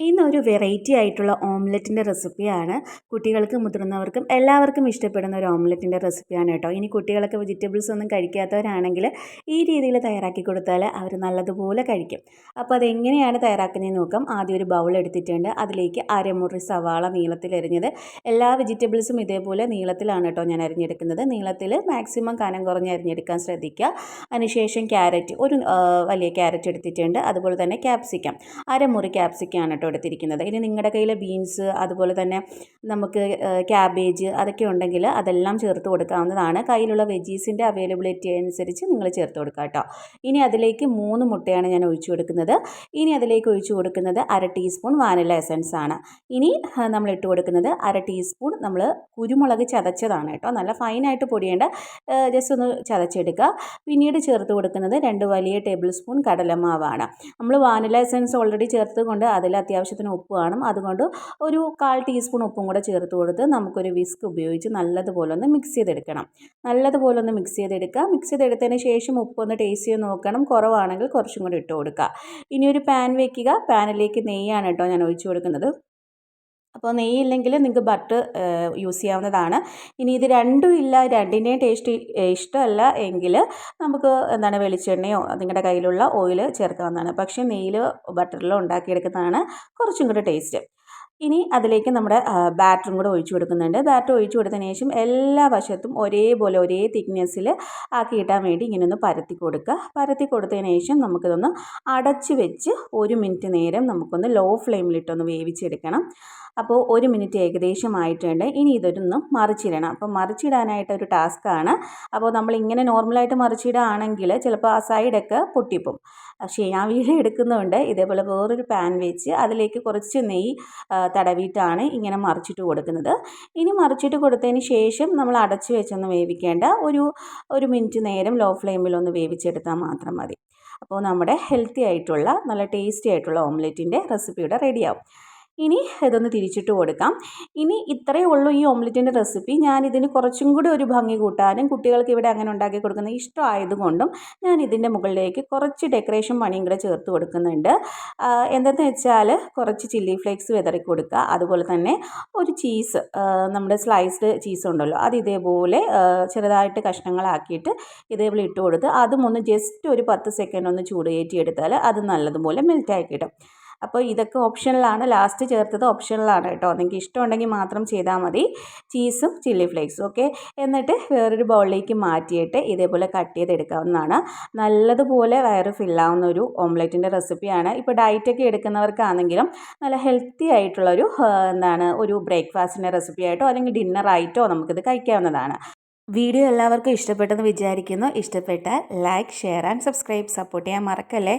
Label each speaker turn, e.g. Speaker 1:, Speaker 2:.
Speaker 1: ഇന്നൊരു വെറൈറ്റി ആയിട്ടുള്ള ഓംലെറ്റിന്റെ റെസിപ്പിയാണ് കുട്ടികൾക്കും മുതിർന്നവർക്കും എല്ലാവർക്കും ഇഷ്ടപ്പെടുന്ന ഒരു ഓംലെറ്റിന്റെ റെസിപ്പിയാണ് കേട്ടോ. ഇനി കുട്ടികളൊക്കെ വെജിറ്റബിൾസ് ഒന്നും കഴിക്കാത്തവരാണെങ്കിൽ ഈ രീതിയിൽ തയ്യാറാക്കി കൊടുത്താൽ അവർ നല്ലതുപോലെ കഴിക്കും. അപ്പോൾ അതെങ്ങനെയാണ് തയ്യാറാക്കുന്നതെന്ന് നോക്കാം. ആദ്യം ഒരു ബൗൾ എടുത്തിട്ടുണ്ട്. അതിലേക്ക് അരമുറി സവാള നീളത്തിൽ അരിഞ്ഞത്. എല്ലാ വെജിറ്റബിൾസും ഇതേപോലെ നീളത്തിലാണ് കേട്ടോ ഞാൻ അരിഞ്ഞെടുക്കുന്നത്. നീളത്തിൽ മാക്സിമം കനം കുറഞ്ഞ് അരിഞ്ഞെടുക്കാൻ ശ്രദ്ധിക്കുക. അതിനുശേഷം ക്യാരറ്റ് ഒരു വലിയ ക്യാരറ്റ് എടുത്തിട്ടുണ്ട്. അതുപോലെ തന്നെ ക്യാപ്സിക്കം അരമുറി ക്യാപ്സിക്കാണ് കേട്ടോ എടുത്തിരിക്കുന്നത്. ഇനി നിങ്ങളുടെ കയ്യിൽ ബീൻസ് അതുപോലെ തന്നെ നമുക്ക് ക്യാബേജ് അതൊക്കെ ഉണ്ടെങ്കിൽ അതെല്ലാം ചേർത്ത് കൊടുക്കാവുന്നതാണ്. കയ്യിലുള്ള വെജീസിന്റെ അവൈലബിലിറ്റി അനുസരിച്ച് നിങ്ങൾ ചേർത്ത് കൊടുക്കുക കേട്ടോ ഇനി അതിലേക്ക് മൂന്ന് മുട്ടയാണ് ഞാൻ ഒഴിച്ചു കൊടുക്കുന്നത്. ഇനി അതിലേക്ക് ഒഴിച്ചു കൊടുക്കുന്നത് അര ടീസ്പൂൺ വാനില എസൻസ് ആണ്. ഇനി നമ്മൾ ഇട്ട് കൊടുക്കുന്നത് അര ടീസ്പൂൺ നമ്മൾ കുരുമുളക് ചതച്ചതാണ് കേട്ടോ നല്ല ഫൈനായിട്ട് പൊടിയേണ്ട ജസ്റ്റ് ഒന്ന് ചതച്ചെടുക്കുക പിന്നീട് ചേർത്ത് കൊടുക്കുന്നത് രണ്ട് വലിയ ടേബിൾ സ്പൂൺ കടലമാവാണ്. നമ്മൾ വാനില എസൻസ് ഓൾറെഡി ചേർത്ത് കൊണ്ട് അതിൽ അത്യാവശ്യത്തിന് ഉപ്പ് കാണും അതുകൊണ്ട് ഒരു കാൽ ടീസ്പൂൺ ഉപ്പും കൂടെ ചേർത്ത് കൊടുത്ത് നമുക്കൊരു വിസ്ക് ഉപയോഗിച്ച് നല്ലതുപോലെ ഒന്ന് മിക്സ് ചെയ്തെടുക്കണം. നല്ലതുപോലെ ഒന്ന് മിക്സ് ചെയ്തെടുക്കുക. മിക്സ് ചെയ്തെടുത്തതിന് ശേഷം ഉപ്പൊന്ന് ടേസ്റ്റ് ചെയ്ത് നോക്കണം. കുറവാണെങ്കിൽ കുറച്ചും കൂടി ഇട്ട് കൊടുക്കുക. ഇനി ഒരു പാൻ വയ്ക്കുക പാനിലേക്ക് നെയ്യാണ് കേട്ടോ ഞാൻ ഒഴിച്ചു കൊടുക്കുന്നത്. അപ്പോൾ നെയ്യില്ലെങ്കിൽ നിങ്ങൾക്ക് ബട്ടർ യൂസ് ചെയ്യാവുന്നതാണ്. ഇനി ഇത് രണ്ടും ഇല്ല രണ്ടിന്റെയും ടേസ്റ്റ് ഇഷ്ടമല്ല എങ്കിൽ നമുക്ക് എന്താണ് വെളിച്ചെണ്ണയോ നിങ്ങളുടെ കയ്യിലുള്ള ഓയിൽ ചേർക്കാവുന്നതാണ്. പക്ഷേ നെയ്യിൽ ബട്ടറിലോ ഉണ്ടാക്കിയെടുക്കുന്നതാണ് കുറച്ചും കൂടി ടേസ്റ്റ് ഇനി അതിലേക്ക് നമ്മുടെ ബാറ്ററും കൂടെ ഒഴിച്ചു കൊടുക്കുന്നുണ്ട്. ബാറ്റർ ഒഴിച്ചു കൊടുത്തതിന് ശേഷം എല്ലാ വശത്തും ഒരേപോലെ ഒരേ തിക്നെസ്സിൽ ആക്കി കിട്ടാൻ വേണ്ടി ഇങ്ങനെ ഒന്ന് പരത്തി കൊടുക്കുക. പരത്തി കൊടുത്തതിന് ശേഷം നമുക്കിതൊന്ന് അടച്ച് വെച്ച് ഒരു മിനിറ്റ് നേരം നമുക്കൊന്ന് ലോ ഫ്ലെയിമിലിട്ടൊന്ന് വേവിച്ചെടുക്കണം. അപ്പോൾ ഒരു മിനിറ്റ് ഏകദേശം ആയിട്ടുണ്ട് ഇനി ഇതൊന്ന് മറിച്ചിടണം. അപ്പോൾ മറിച്ചിടാനായിട്ട് ഒരു ടാസ്ക്കാണ് അപ്പോൾ നമ്മൾ ഇങ്ങനെ നോർമലായിട്ട് മറിച്ചിടുകയാണെങ്കിൽ ചിലപ്പോൾ ആ സൈഡൊക്കെ പൊട്ടിപ്പോവും. പക്ഷേ ഞാൻ വീഡിയോ എടുക്കുന്നുണ്ട്. ഇതേപോലെ വേറൊരു പാൻ വെച്ച് അതിലേക്ക് കുറച്ച് നെയ്യ് തടവിയിട്ടാണ് ഇങ്ങനെ മറിച്ചിട്ട് കൊടുക്കുന്നത്. ഇനി മറിച്ചിട്ട് കൊടുത്തതിന് ശേഷം നമ്മൾ അടച്ച് വെച്ചൊന്ന് വേവിക്കേണ്ട ഒരു ഒരു മിനിറ്റ് നേരം ലോ ഫ്ലെയിമിൽ ഒന്ന് വേവിച്ചെടുത്താൽ മാത്രം മതി. അപ്പോൾ നമ്മുടെ ഹെൽത്തി ആയിട്ടുള്ള നല്ല ടേസ്റ്റി ആയിട്ടുള്ള ഓംലെറ്റിന്റെ റെസിപ്പിയുടെ റെഡിയാവും ഇനി ഇതൊന്ന് തിരിച്ചിട്ട് കൊടുക്കാം. ഇനി ഇത്രയേ ഉള്ളൂ ഈ ഓംലെറ്റിന്റെ റെസിപ്പി. ഞാൻ കുറച്ചും കൂടി ഒരു ഭംഗി കൂട്ടാനും കുട്ടികൾക്ക് ഇവിടെ അങ്ങനെ ഉണ്ടാക്കി കൊടുക്കുന്ന ഇഷ്ടമായതുകൊണ്ടും ഞാൻ ഇതിന്റെ മുകളിലേക്ക് കുറച്ച് ഡെക്കറേഷൻ പണിയും കൂടെ ചേർത്ത് കൊടുക്കുന്നുണ്ട്. എന്തെന്ന് വെച്ചാൽ കുറച്ച് ചില്ലി ഫ്ലേക്സ് വിതറി കൊടുക്കുക. അതുപോലെ തന്നെ ഒരു ചീസ് നമ്മുടെ സ്ലൈസ്ഡ് ചീസ് ഉണ്ടല്ലോ അത് ഇതേപോലെ ചെറുതായിട്ട് കഷ്ണങ്ങളാക്കിയിട്ട് ഇതേപോലെ ഇട്ട് കൊടുത്ത് അതും ഒന്ന് ജസ്റ്റ് ഒരു പത്ത് സെക്കൻഡ് ഒന്ന് ചൂട് കയറ്റി എടുത്താൽ അത് നല്ലതുപോലെ മെൽറ്റായി കിട്ടും. അപ്പോൾ ഇതൊക്കെ ഓപ്ഷനിലാണ്. ലാസ്റ്റ് ചേർത്തത് ഓപ്ഷനിലാണ് കേട്ടോ. നിങ്ങൾക്ക് ഇഷ്ടമുണ്ടെങ്കിൽ മാത്രം ചെയ്താൽ മതി. ചീസും ചില്ലി ഫ്ലേക്സും ഓക്കെ? എന്നിട്ട് വേറൊരു ബൗളിലേക്ക് മാറ്റിയിട്ട് ഇതേപോലെ കട്ട് ചെയ്തെടുക്കാവുന്നതാണ്. നല്ലതുപോലെ വയറ് ഫില്ലാവുന്ന ഒരു ഓംലെറ്റിന്റെ റെസിപ്പിയാണ്. ഇപ്പോൾ ഡയറ്റൊക്കെ എടുക്കുന്നവർക്കാണെങ്കിലും നല്ല ഹെൽത്തി ആയിട്ടുള്ളൊരു എന്താണ് ഒരു ബ്രേക്ക്ഫാസ്റ്റിന്റെ റെസിപ്പി ആയിട്ടോ അല്ലെങ്കിൽ ഡിന്നർ ആയിട്ടോ നമുക്കിത് കഴിക്കാവുന്നതാണ്. വീഡിയോ എല്ലാവർക്കും ഇഷ്ടപ്പെട്ടെന്ന് വിചാരിക്കുന്നു. ഇഷ്ടപ്പെട്ടാൽ like share and subscribe support ചെയ്യാൻ മറക്കല്ലേ?